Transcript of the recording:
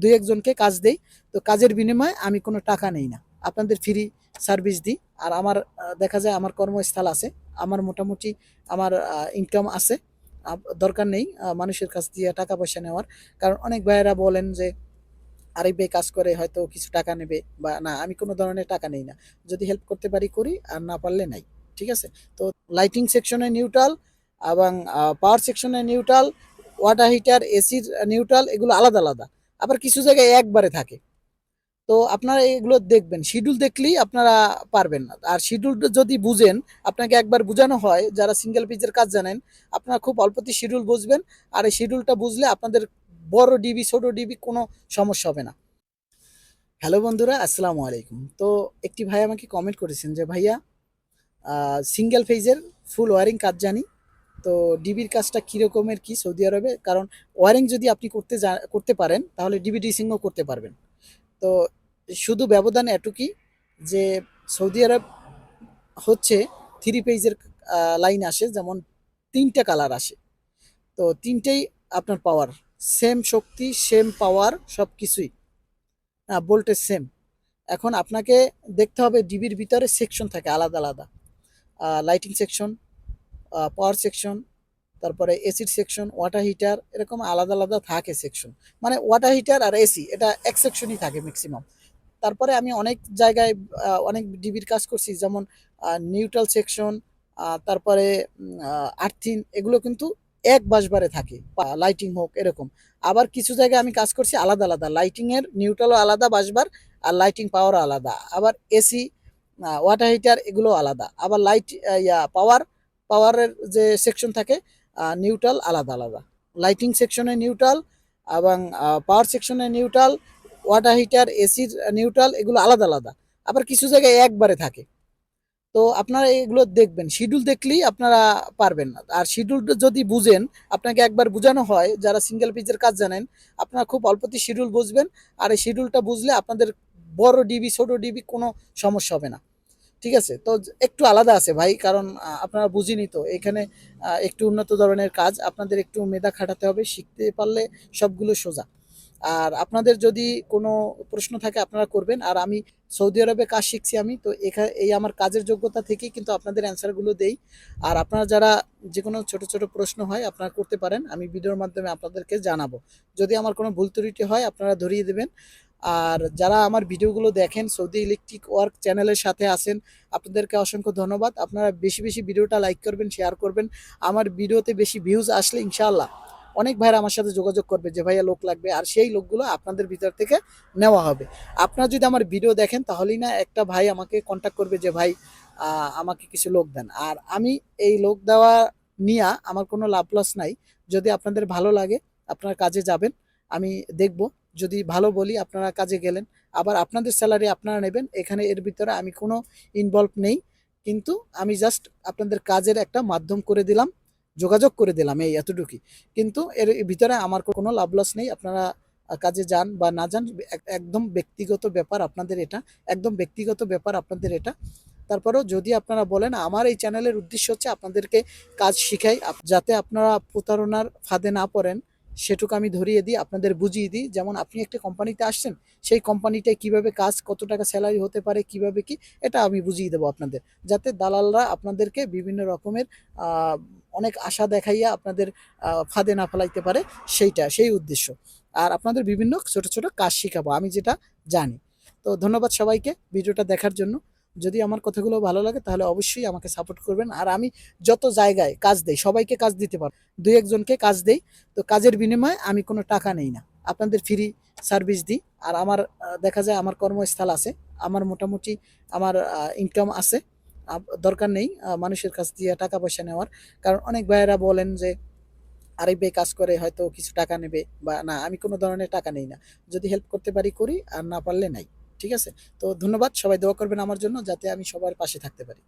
দুই একজনকে কাজ দেই। তো কাজের বিনিময়ে আমি কোনো টাকা নেই না। আপনাদের ফ্রি সার্ভিস দিই। আর আমার দেখা যায় আমার কর্মস্থল আছে। আমার মোটামুটি আমার ইনকাম আছে। দরকার নেই মানুষের কাছ দিয়ে টাকা পয়সা নেওয়ার। কারণ অনেক ভাইয়েরা বলেন যে আরেক ভাই, কাজ করে হয়তো কিছু টাকা নেবে বা না, আমি কোনো ধরনের টাকা নেই না। যদি হেল্প করতে পারি, করি, আর না পারলে নাই। ঠিক আছে? তো লাইটিং সেকশনে নিউট্রাল এবং পাওয়ার সেকশনে নিউট্রাল ওয়াটার হিটার এসির নিউট্রাল এগুলো আলাদা আলাদা। আবার কিছু জায়গায় একবারে থাকে। তো আপনারা এগুলো দেখবেন। শিডিউল দেখলেই আপনারা পারবেন না। আর শিডিউল যদি বুঝেন, আপনাকে একবার বোঝানো হয়, যারা সিঙ্গেল পিচের কাজ জানেন, আপনারা খুব অল্পতি শিডিউল বুঝবেন। আর এই শিডিউলটা বুঝলে আপনাদের বড় ডিবি ছোট ডিবি কোনো সমস্যা হবে না। হ্যালো বন্ধুরা, আসসালামু আলাইকুম। তো একটি ভাই আমাকে কমেন্ট করেছেন যে, ভাইয়া সিঙ্গেল ফেজের ফুল ওয়ারিং কাজ জানি। তো ডিবির কাজটা কীরকমের কি সৌদি আরবে? কারণ ওয়ারিং যদি আপনি করতে জা- করতে পারেন, তাহলে ডিবি ডিসিংও করতে পারবেন। তো শুধু ব্যবধান এটুকুই যে সৌদি আরব হচ্ছে থ্রি পেজের লাইন আসে, যেমন তিনটা কালার আসে। তো তিনটেই আপনার পাওয়ার সেম শক্তি সেম পাওয়ার সব কিছুই হ্যাঁ ভোল্টেজ সেম এখন আপনাকে দেখতে হবে ডিবির ভিতরে সেকশন থাকে, আলাদা আলাদা। লাইটিং সেকশন পাওয়ার সেকশন তারপরে এসির সেকশন ওয়াটার হিটার এরকম আলাদা আলাদা থাকে সেকশন মানে ওয়াটার হিটার আর এসি এটা এক সেকশনই থাকে ম্যাক্সিমাম তারপরে আমি অনেক জায়গায় অনেক ডিবির কাজ করছি, যেমন নিউট্রাল সেকশন তারপরে আর্থিন এগুলো কিন্তু এক বাসবারে থাকে লাইটিং হোক, এরকম। আবার কিছু জায়গায় আমি কাজ করছি আলাদা আলাদা লাইটিংয়ের নিউট্রালও আলাদা বাসবার, আর লাইটিং পাওয়ারও আলাদা। আবার এসি ওয়াটার হিটার এগুলো আলাদা। আবার লাইট ইয়া পাওয়ার পাওয়ারের যে সেকশন থাকে নিউট্রাল আলাদা আলাদা। লাইটিং সেকশনে নিউট্রাল এবং পাওয়ার সেকশনে নিউট্রাল, ওয়াটার হিটার, এসির নিউট্রাল এগুলো আলাদা আলাদা। আবার কিছু জায়গায় একবারে থাকে। তো আপনারা এগুলো দেখবেন। শিডিউল দেখলেই আপনারা পারবেন না। আর শিডিউল যদি বুঝেন, আপনাকে একবার বোঝানো হয়, যারা সিঙ্গেল পিচের কাজ জানেন, আপনারা খুব অল্পতি শিডিউল বুঝবেন। আর এই শিডিউলটা বুঝলে আপনাদের বড় ডিবি, ছোট ডিবি কোনো সমস্যা হবে না। ঠিক আছে? তো একটু আলাদা আছে ভাই, কারণ আপনারা বুঝিনি তো। এখানে একটু উন্নত ধরনের কাজ, আপনাদের একটু মেধা খাটাতে হবে, শিখতে পারলে সবগুলো সোজা। আর আপনাদের যদি কোনো প্রশ্ন থাকে, আপনারা করবেন। আর আমি সৌদি আরবে কাজ শিখছি আমি, তো এখানে এই আমার কাজের যোগ্যতা থেকেই কিন্তু আপনাদের অ্যান্সারগুলো দেই। আর আপনারা যারা যে কোনো ছোট ছোট প্রশ্ন হয়, আপনারা করতে পারেন। আমি ভিডিওর মাধ্যমে আপনাদেরকে জানাব। যদি আমার কোনো ভুল ত্রুটি হয়, আপনারা ধরিয়ে দেবেন। আর যারা আমার ভিডিওগুলো দেখেন সৌদি ইলেকট্রিক ওয়ার্ক চ্যানেলের সাথে আছেন, আপনাদেরকে অসংখ্য ধন্যবাদ। আপনারা বেশি বেশি ভিডিওটা লাইক করবেন শেয়ার করবেন। আমার ভিডিওতে বেশি ভিউজ আসলে ইনশাআল্লাহ অনেক ভাইরা আমার সাথে যোগাযোগ করবে যে, ভাইয়া, লোক লাগবে। আর সেই লোকগুলো আপনাদের ভিতর থেকে নেওয়া হবে। আপনারা যদি আমার ভিডিও দেখেন, তাহলেই না একটা ভাই আমাকে কন্ট্যাক্ট করবে যে, ভাই আমাকে কিছু লোক দেন। আর আমি এই লোক দেওয়া নিয়ে আমার কোনো লাভ লস নাই। যদি আপনাদের ভালো লাগে, আপনার কাজে যাবেন, আমি দেখব। যদি ভালো বলি, আপনারা কাজে গেলেন। আবার আপনাদের স্যালারি আপনারা নেবেন, এখানে এর ভিতরে আমি কোনো ইনভলভ নেই। কিন্তু আমি জাস্ট আপনাদের কাজের একটা মাধ্যম করে দিলাম, যোগাযোগ করে দিলাম এই এতটুকুই। কিন্তু এর ভিতরে আমার কোনো লাভ লস নেই, আপনারা কাজে যান বা না যান একদম ব্যক্তিগত ব্যাপার আপনাদের এটা, একদম ব্যক্তিগত ব্যাপার আপনাদের এটা। তারপরেও যদি আপনারা বলেন, আমার এই চ্যানেলের উদ্দেশ্য হচ্ছে আপনাদেরকে কাজ শিখাই যাতে আপনারা প্রতারণার ফাঁদে না পড়েন। সেটুকু আমি ধরিয়ে দিই, আপনাদের বুঝিয়ে দিই, যেমন আপনি একটা কোম্পানিতে আসছেন, সেই কোম্পানিটায় কীভাবে কাজ, কত টাকা স্যালারি হতে পারে, কীভাবে কি, এটা আমি বুঝিয়ে দেবো আপনাদের, যাতে দালালরা আপনাদেরকে বিভিন্ন রকমের অনেক আশা দেখাইয়া আপনাদের ফাঁদে না ফেলাইতে পারে, সেইটা, সেই উদ্দেশ্য। আর আপনাদের বিভিন্ন ছোট ছোট কাজ শেখাবো, আমি যেটা জানি। তো ধন্যবাদ সবাইকে, ভিডিওটা দেখার জন্য। যদি আমার কথাগুলো ভালো লাগে, তাহলে অবশ্যই আমাকে সাপোর্ট করবেন। আর আমি যত জায়গায় কাজ দেই, সবাইকে কাজ দিতে পারব। দুই একজনকে কাজ দেই, তো কাজের বিনিময়ে আমি কোনো টাকা নেই না। আপনাদের ফ্রি সার্ভিস দিই। আর আমার দেখা যায় আমার কর্মস্থল আছে, আমার মোটামুটি আমার ইনকাম আছে। দরকার নেই মানুষের কাছ দিয়ে টাকা পয়সা নেওয়ার। কারণ অনেক ভাইয়েরা বলেন যে আরেক ভাই, কাজ করে হয়তো কিছু টাকা নেবে বা না। আমি কোনো ধরনের টাকা নেই না। যদি হেল্প করতে পারি, করি, আর না পারলে নাই। ঠিক আছে? তো ধন্যবাদ, সবাই দোয়া করবেন আমার জন্য যাতে আমি সবার পাশে থাকতে পারি।